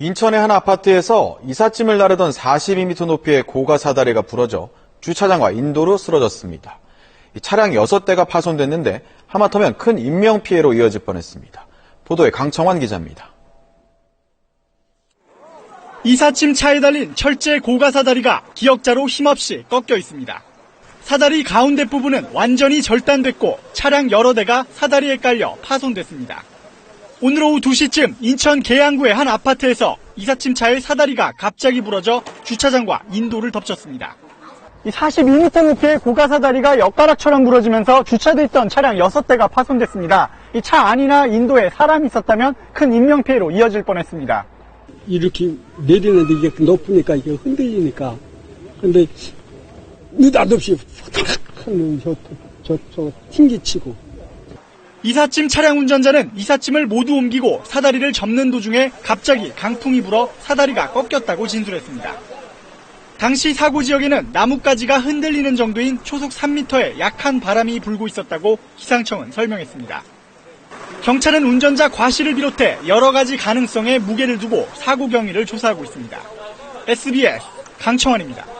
인천의 한 아파트에서 이삿짐을 나르던 42m 높이의 고가 사다리가 부러져 주차장과 인도로 쓰러졌습니다. 이 차량 6대가 파손됐는데 하마터면 큰 인명피해로 이어질 뻔했습니다. 보도에 강청환 기자입니다. 이삿짐 차에 달린 철제 고가 사다리가 기역자로 힘없이 꺾여 있습니다. 사다리 가운데 부분은 완전히 절단됐고 차량 여러 대가 사다리에 깔려 파손됐습니다. 오늘 오후 2시쯤 인천 계양구의 한 아파트에서 이삿짐 차의 사다리가 갑자기 부러져 주차장과 인도를 덮쳤습니다. 이 42m 높이의 고가 사다리가 엿가락처럼 부러지면서 주차돼 있던 차량 6대가 파손됐습니다. 이 차 안이나 인도에 사람이 있었다면 큰 인명피해로 이어질 뻔했습니다. 이렇게 내리는데 이게 높으니까 이게 흔들리니까. 근데 느닷없이 후다닥 하는 저, 저, 저, 튕기치고. 이삿짐 차량 운전자는 이삿짐을 모두 옮기고 사다리를 접는 도중에 갑자기 강풍이 불어 사다리가 꺾였다고 진술했습니다. 당시 사고 지역에는 나뭇가지가 흔들리는 정도인 초속 3m의 약한 바람이 불고 있었다고 기상청은 설명했습니다. 경찰은 운전자 과실을 비롯해 여러 가지 가능성에 무게를 두고 사고 경위를 조사하고 있습니다. SBS 강청원입니다.